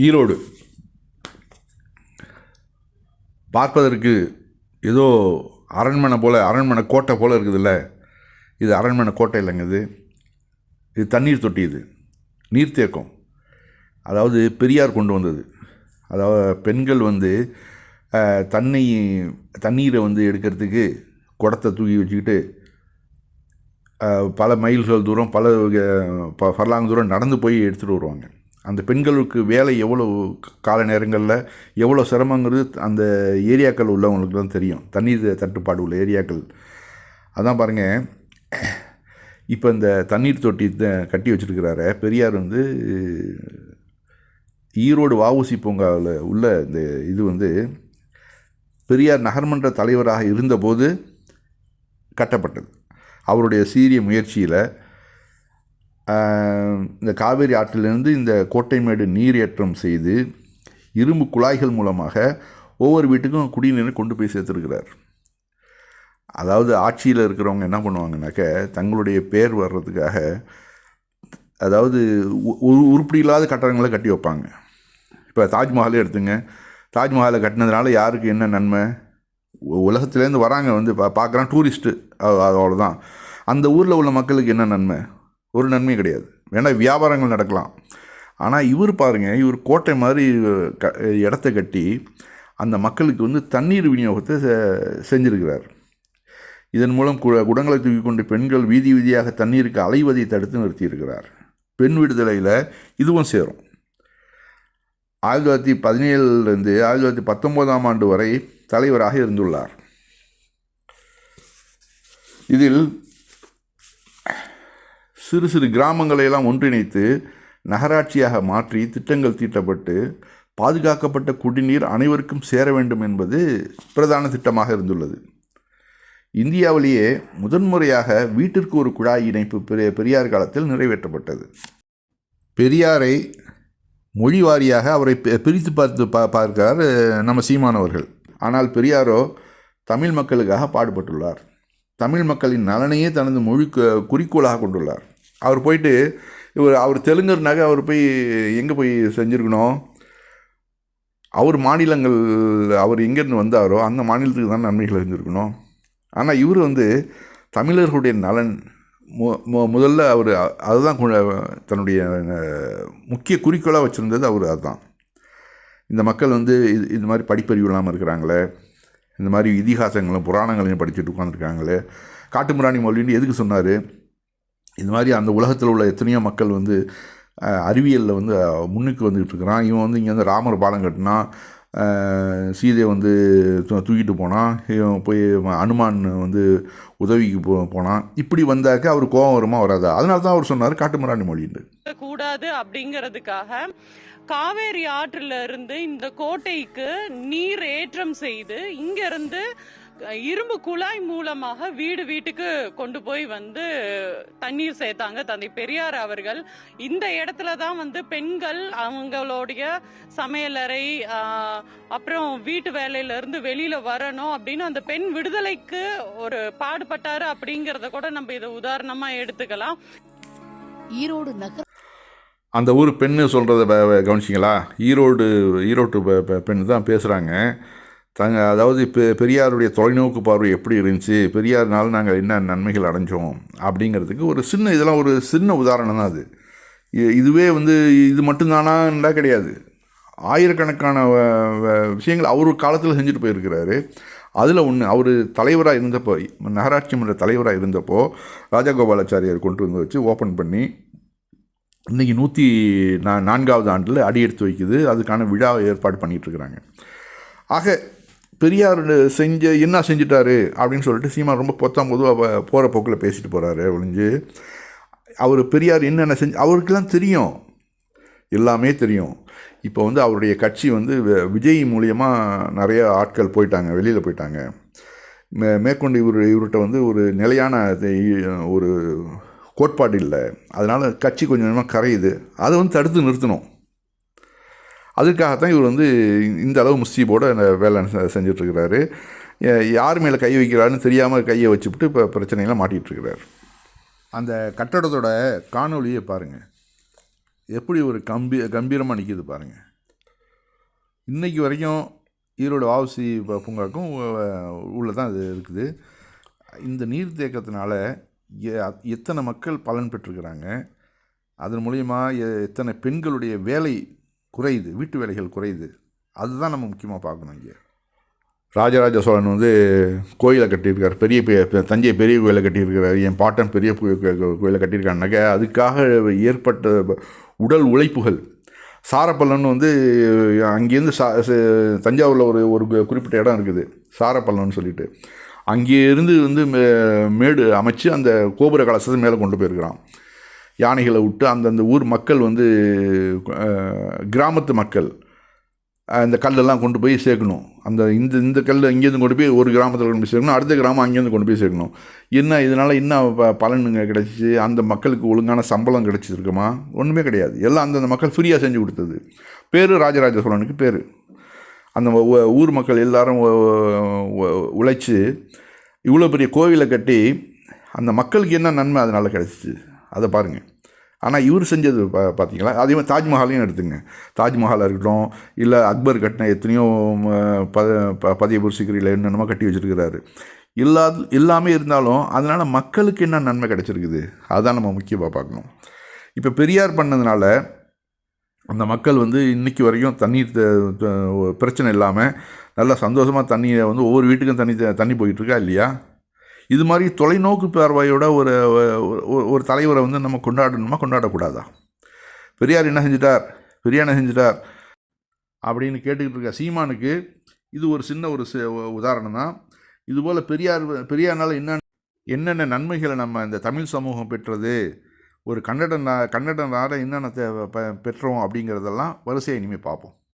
ஈரோடு. பார்ப்பதற்கு ஏதோ அரண்மனை போல் அரண்மனை கோட்டை போல் இருக்குதுல்ல? இது அரண்மனை கோட்டை இல்லைங்க இது. இது தண்ணீர் தொட்டி இது. நீர்த்தேக்கம் அதாவது பெரியார் கொண்டு வந்தது. அதாவது பெண்கள் வந்து தண்ணி தண்ணீரை வந்து எடுக்கிறதுக்கு குடத்தை தூக்கி வச்சுக்கிட்டு பல மைல்கள் தூரம் பல அஹ், தூரம் நடந்து போய் எடுத்துகிட்டு வருவாங்க. அந்த பெண்களுக்கு வேலை எவ்வளோ கால நேரங்களில் எவ்வளோ சிரமங்கிறது அந்த ஏரியாக்கள் உள்ளவங்களுக்கு தான் தெரியும். தண்ணீர் தட்டுப்பாடு உள்ள ஏரியாக்கள். அதான் பாருங்கள் இப்போ இந்த தண்ணீர் தொட்டி கட்டி வச்சிருக்கிறாரு. பெரியார் வந்து ஈரோடு வாவுசி பூங்காவில் உள்ள இந்த இது வந்து பெரியார் நகர்மன்ற தலைவராக இருந்தபோது கட்டப்பட்டது. அவருடைய சீரிய முயற்சியில் இந்த காவேரி ஆற்றிலிருந்து இந்த கோட்டைமேடு நீரேற்றம் செய்து இரும்பு குழாய்கள் மூலமாக ஒவ்வொரு வீட்டுக்கும் குடிநீரை கொண்டு போய் சேர்த்துருக்கிறார். அதாவது ஆட்சியில் இருக்கிறவங்க என்ன பண்ணுவாங்கனாக்க தங்களுடைய பேர் வர்றதுக்காக அதாவது உ- ஒரு உருப்படி இல்லாத கட்டடங்களை கட்டி வைப்பாங்க. இப்போ தாஜ்மஹாலே எடுத்துங்க. தாஜ்மஹாலை கட்டினதுனால யாருக்கு என்ன நன்மை? உலகத்துலேருந்து வராங்க வந்து பா பார்க்குறான் டூரிஸ்ட்டு. அவ்வளோதான் அந்த ஊரில் உள்ள மக்களுக்கு என்ன நன்மை? ஒரு நன்மை கிடையாது. வேணால் வியாபாரங்கள் நடக்கலாம். ஆனால் இவர் பாருங்கள் இவர் கோட்டை மாதிரி க இடத்த கட்டி அந்த மக்களுக்கு வந்து தண்ணீர் விநியோகத்தை செ- இதன் மூலம் கு குடங்களை தூக்கி கொண்டு பெண்கள் வீதி வீதியாக தண்ணீருக்கு அலைவதை தடுத்து நிறுத்தியிருக்கிறார். பெண் விடுதலையில் இதுவும் சேரும். ஆயிரத்தி தொள்ளாயிரத்தி பதினேழுலேருந்து ஆயிரத்தி தொள்ளாயிரத்தி பத்தொம்போதாம் ஆண்டு வரை தலைவராக இருந்துள்ளார். இதில் சிறு சிறு கிராமங்களை எல்லாம் ஒன்றிணைத்து நகராட்சியாக மாற்றி திட்டங்கள் தீட்டப்பட்டு பாதுகாக்கப்பட்ட குடிநீர் அனைவருக்கும் சேர வேண்டும் என்பது பிரதான திட்டமாக இருந்துள்ளது. இந்தியாவிலேயே முதன்முறையாக வீட்டிற்கு ஒரு குழாய் இணைப்பு பெரிய பெரியார் காலத்தில் நிறைவேற்றப்பட்டது. பெரியாரை மொழி வாரியாக அவரை பிரித்து பார்த்து பா பார்க்கிறார் நம்ம சீமானவர்கள் ஆனால் பெரியாரோ தமிழ் மக்களுக்காக பாடுபட்டுள்ளார். தமிழ் மக்களின் நலனையே தனது மொழி குறிக்கோளாக கொண்டுள்ளார். அவர் போயிட்டு இவர் அவர் தெலுங்கர்னாக்க அவர் போய் எங்கே போய் செஞ்சுருக்கணும்? அவர் மாநிலங்கள் அவர் எங்கேருந்து வந்தாரோ அந்த மாநிலத்துக்கு தான் நன்மைகள் செஞ்சுருக்கணும் ஆனால் இவர் வந்து தமிழர்களுடைய நலன் மு முதல்ல அவர் அதுதான் தன்னுடைய முக்கிய குறிக்கோளாக வச்சுருந்தது அவர் அதுதான். இந்த மக்கள் வந்து இது இது மாதிரி படிப்பறிவு இல்லாமல் இருக்கிறாங்களே இந்த மாதிரி இதிகாசங்களும் புராணங்களையும் படிச்சுட்டு உட்காந்துருக்காங்களே காட்டுமிராணி மொழின்னு எதுக்கு சொன்னார்? இது மாதிரி அந்த உலகத்தில் உள்ள எத்தனையோ மக்கள் வந்து அறிவியலில் வந்து முன்னுக்கு வந்துக்கிட்டு இருக்கிறான். இவன் வந்து இங்கே வந்து ராமர் பாலம் கட்டினா சீதையை வந்து தூ- தூக்கிட்டு போனான். இவன் போய் அனுமான் வந்து உதவிக்கு போ போனான். இப்படி வந்தாக்க அவர் கோபம் வருமா வராது? அதனால தான் அவர் சொன்னார் காட்டுமராணி மொழின்னு. கூடாது அப்படிங்கிறதுக்காக காவேரி ஆற்றுல இருந்து இந்த கோட்டைக்கு நீர் ஏற்றம் செய்து இங்கிருந்து இருந்து இரும்பு குழாய் மூலமாக வீடு வீட்டுக்கு கொண்டு போய் வந்து தண்ணீர் சேர்த்தாங்க தந்தை பெரியார் அவர்கள். இந்த இடத்துல தான் வந்து பெண்கள் அவங்களுடைய சமையலறை அப்புறம் வீட்டு வேலையில இருந்து வெளியில வரணும் அப்படின்னு அந்த பெண் விடுதலைக்கு ஒரு பாடுபட்டாரு அப்படிங்கறத கூட நம்ம இதை உதாரணமா எடுத்துக்கலாம். ஈரோடு நகர் அந்த ஊர் பெண்ணு சொல்கிறத கவனிச்சிங்களா? ஈரோடு ஈரோட்டு பெண் தான் பேசுகிறாங்க தங்க அதாவது பெ பெரியாருடைய தொலைநோக்கு பார்வை எப்படி இருந்துச்சு பெரியார்னால நாங்கள் என்ன நன்மைகள் அடைஞ்சோம் அப்படிங்கிறதுக்கு ஒரு சின்ன இதெல்லாம் ஒரு சின்ன உதாரணம் தான் அது. இதுவே வந்து இது மட்டும்தானான்லாம் கிடையாது. ஆயிரக்கணக்கான வ- வ- விஷயங்கள் அவர் காலத்தில் செஞ்சுட்டு போயிருக்கிறாரு. அதில் ஒன்று அவர் தலைவராக இருந்தப்போ நகராட்சி மன்ற தலைவராக இருந்தப்போ ராஜகோபாலாச்சாரியார் கொண்டு வந்து வச்சு ஓப்பன் பண்ணி இன்றைக்கி நூற்றி நா நான்காவது ஆண்டில் அடி எடுத்து வைக்குது அதுக்கான விழாவை ஏற்பாடு பண்ணிகிட்ருக்குறாங்க ஆக பெரியார் செஞ்ச என்ன செஞ்சிட்டாரு அப்படின்னு சொல்லிட்டு சீமான் ரொம்ப பொத்தாம் பொதுவாக போகிற போக்கில் பேசிட்டு போகிறாரு ஒழிஞ்சு. அவர் பெரியார் என்னென்ன செஞ்சு அவருக்கெல்லாம் தெரியும். எல்லாமே தெரியும். இப்போ வந்து அவருடைய கட்சி வந்து வி- விஜய் மூலியமாக நிறைய ஆட்கள் போயிட்டாங்க வெளியில் போயிட்டாங்க. மே மேற்கொண்டு இவர் இவர்கிட்ட வந்து ஒரு நிலையான இது- ஒரு கோட்பாடு இல்லை. அதனால் கட்சி கொஞ்சம் கொஞ்சமாக கரையுது. அதை வந்து தடுத்து நிறுத்தணும். அதுக்காகத்தான் இவர் வந்து இந்த அளவு முஸ்தீபோட அந்த வேலை செஞ்சிட்ருக்கிறாரு. யார் மேலே கை வைக்கிறாருன்னு தெரியாமல் கையை வச்சுவிட்டு இப்போ பிரச்சனையெல்லாம் மாட்டிகிட்ருக்கிறார் அந்த கட்டடத்தோட காணொலியை பாருங்கள் எப்படி ஒரு கம்பி கம்பீரமாக நிற்கிது பாருங்கள் இன்றைக்கி வரைக்கும் ஈரோடு வாவுசி ப- பூங்காக்கும் உள்ளே தான் அது இருக்குது. இந்த நீர்த்தேக்கத்தினால எ- எத்தனை மக்கள் பலன் பெற்றிருக்கிறாங்க? அதன் மூலயமா எ- எத்தனை பெண்களுடைய வேலை குறையுது வீட்டு வேலைகள் குறையுது. அதுதான் நம்ம முக்கியமாக பார்க்கணும் இங்கே. ராஜராஜ சோழன் வந்து கோயிலை கட்டியிருக்கார் பெரிய தஞ்சை பெரிய கோயிலை கட்டியிருக்கிறார் என் பாட்டன் பெரிய கோயிலை கட்டியிருக்காருனாக்க அதுக்காக ஏற்பட்ட உடல் உழைப்புகள். சாரப்பள்ளன் வந்து அங்கேருந்து சா ச- தஞ்சாவூரில் ஒரு ஒரு கு- குறிப்பிட்ட இடம் இருக்குது சாரப்பள்ளம்னு சொல்லிட்டு. அங்கேருந்து வந்து மே- மேடு அமைச்சு அந்த கோபுர கலசத்தை மேலே கொண்டு போயிருக்கிறான். யானைகளை விட்டு அந்தந்த ஊர் மக்கள் வந்து கிராமத்து மக்கள் அந்த கல்லெல்லாம் கொண்டு போய் சேர்க்கணும். அந்த இந்த இந்த கல் இங்கேருந்து கொண்டு போய் ஒரு கிராமத்தில் கொண்டு போய் சேர்க்கணும் அடுத்த கிராமம் அங்கேருந்து கொண்டு போய் சேர்க்கணும். என்ன இதனால் என்ன ப- பலனுங்க கிடச்சிச்சு? அந்த மக்களுக்கு ஒழுங்கான சம்பளம் கிடச்சிருக்குமா? ஒன்றுமே கிடையாது. எல்லாம் அந்தந்த மக்கள் ஃப்ரீயாக செஞ்சு கொடுத்தது. பேர் ராஜராஜ சோழனுக்கு பேர். அந்த ஊர் மக்கள் எல்லாரும் உழைச்சி இவ்வளோ பெரிய கோவிலை கட்டி அந்த மக்களுக்கு என்ன நன்மை அதனால் கிடச்சிச்சு? அதை பாருங்கள் ஆனால் இவர் செஞ்சது பா பார்த்தீங்களா அதே மாதிரி தாஜ்மஹாலையும் எடுத்துங்க. தாஜ்மஹாலாக இருக்கட்டும் இல்லை அக்பர் கட்டின எத்தனையோ ப ப பதியபூர் சிக்கிரியில் என்னென்னமோ கட்டி வச்சுருக்கிறாரு. இல்லாத எல்லாமே இருந்தாலும் அதனால் மக்களுக்கு என்ன நன்மை கிடச்சிருக்குது? அதுதான் நம்ம முக்கியமாக பார்க்கணும். இப்போ பெரியார் பண்ணதுனால அந்த மக்கள் வந்து இன்னைக்கு வரைக்கும் தண்ணீர் த- பிரச்சனை இல்லாமல் நல்லா சந்தோஷமாக தண்ணியை வந்து ஒவ்வொரு வீட்டுக்கும் தண்ணி தண்ணி போயிட்டுருக்கா இல்லையா? இது மாதிரி தொலைநோக்கு பார்வையோட ஒரு ஒரு- தலைவரை வந்து நம்ம கொண்டாடணுமா? கொண்டாடக்கூடாதா? பெரியார் என்ன செஞ்சிட்டார்? பெரியார் என்ன செஞ்சிட்டார்? அப்படின்னு கேட்டுக்கிட்டு இருக்க சீமானுக்கு இது ஒரு சின்ன ஒரு உதாரணம் தான். இதுபோல் பெரியார் பெரியார்னால் என்ன என்னென்ன நன்மைகளை நம்ம இந்த தமிழ் சமூகம் பெற்றது? ஒரு கன்னட நா கன்னட நாட என்னென்ன ப- பெற்றோம் அப்படிங்கிறதெல்லாம் வரிசையை இனிமேல் பார்ப்போம்.